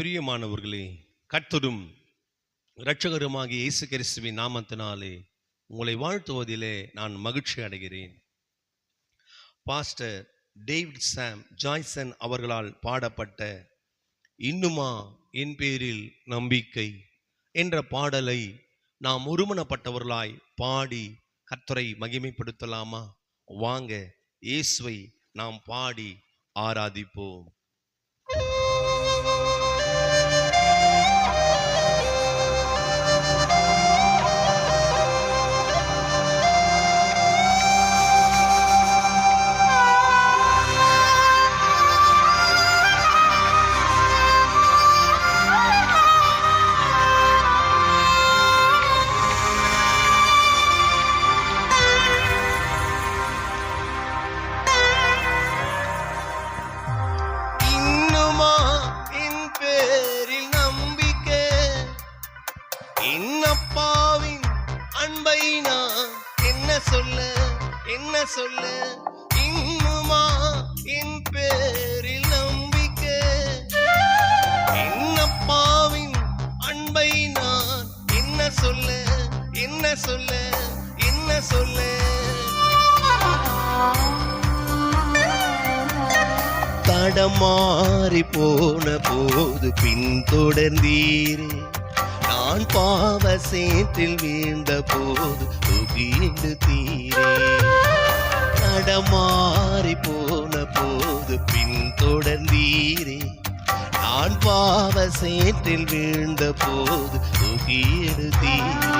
பிரியமானவர்களே கர்த்தரும் இரட்சகருமாகிய இயேசு கிறிஸ்துவின் நாமத்தினாலே உங்களை வாழ்த்துவதிலே நான் மகிழ்ச்சி அடைகிறேன். பாஸ்டர் டேவிட் சாம் ஜாய்சன் அவர்களால் பாடப்பட்ட இன்னுமா என் பேரில் நம்பிக்கை என்ற பாடலை நாம் ஒருமனப்பட்டவர்களாய் பாடி கர்த்தரை மகிமைப்படுத்தலாமா? வாங்க இயேசுவை நாம் பாடி ஆராதிப்போம். என்னப்பாவின் அன்பை நான் என்ன சொல்ல என்ன சொல்ல? இன்னுமா என் பேரில் நம்பிக்கை? என்னப்பாவின் அன்பை நான் என்ன சொல்ல என்ன சொல்ல என்ன சொல்ல? தடமாறி போன போது பின்தொடர்ந்தீரே. நான் பாவ சேற்றில் வீழ்ந்த போது புகிண்டு தீரே. நடமாறி போன போது பின்தொடர்ந்தீரே நான் பாவ சேற்றில் வீழ்ந்த போது துகிடு தீரே.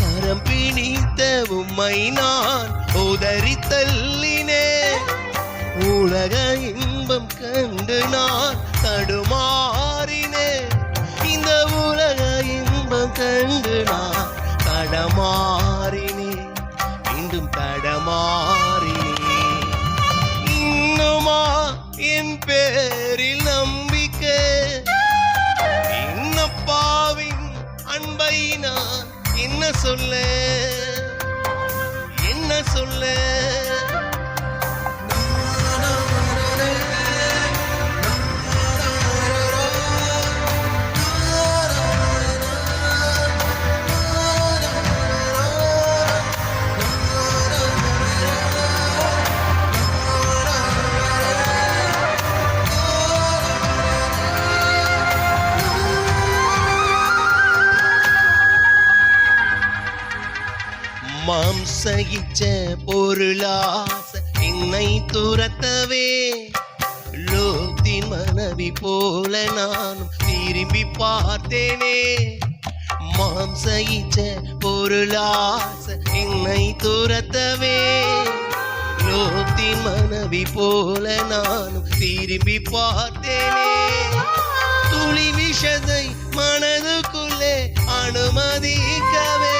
கரம் பிணித்த உம்மை நான் உதறி தள்ளினே உலக இன்பம் கண்டு நான் தடுமா தடமாறினேன் மீண்டும் தடமாறினேன் இன்னுமா என் பேரில் நம்பிக்கை? என்னப்பாவின் அன்பை நான் என்ன சொல்ல? என்ன சொல்ல? மாம்சகிச்ச பொருளாச என்னை துரத்தவே. லோகத்தின் மனைவி போல நானும் திரும்பி பார்த்தேனே. மாம்சகிச்ச பொருளாச என்னை துரத்தவே. லோகத்தின் மனைவி போல நானும் திரும்பி பார்த்தேனே. துளி விஷதை மனதுக்குள்ளே அனுமதிக்கவே.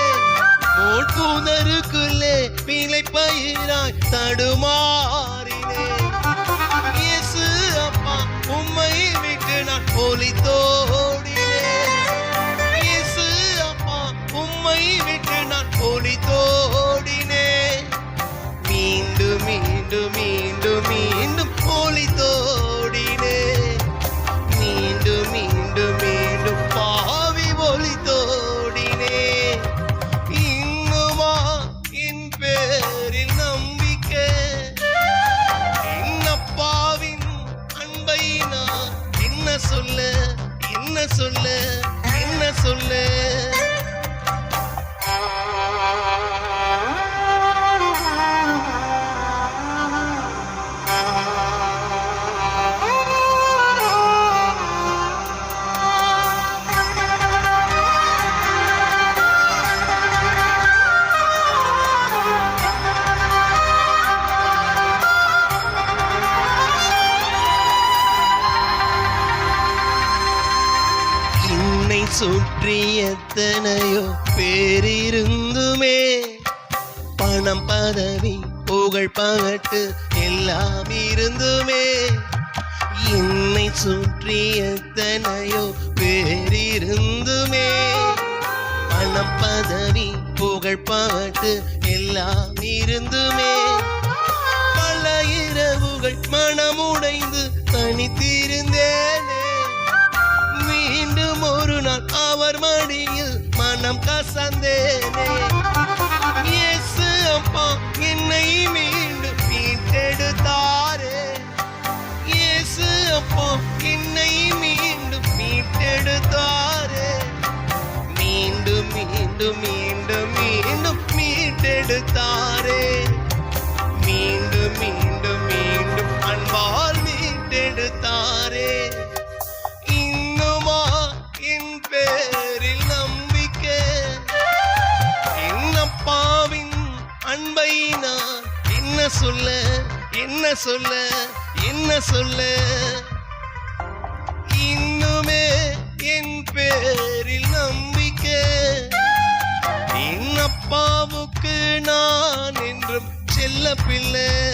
புதருக்குள்ளே பிழை பயிராய் தடுமாறினே சொல்லு? என்ன சொல்லு? என்ன சொல்லு? சுற்றி எத்தனையோ பேரிருந்துமே பணம் பதவி புகழ் பகட்டு எல்லாம் இருந்துமே. என்னை சுற்றி எத்தனையோ பேரிருந்துமே பணம் பதவி புகழ் பாட்டு எல்லாம் இருந்துமே. பல இரவுகள் மனமுடைந்து தனித்திருந்தேன் மனம் கசந்தேனே. இயேசு அப்பா என்னை மீண்டும் மீட்டெடுத்தாரே. இயேசு அப்பா என்னை மீண்டும் மீட்டெடுத்தாரே. மீண்டும் மீண்டும் மீண்டும் மீண்டும் மீட்டெடுத்தாரே. சொல்ல என்ன சொல்ல என்ன சொல்ல? இன்னுமே என் பேரில் நம்பிக்கை. என் அப்பாவுக்கு நான் என்றும் செல்ல பிள்ளை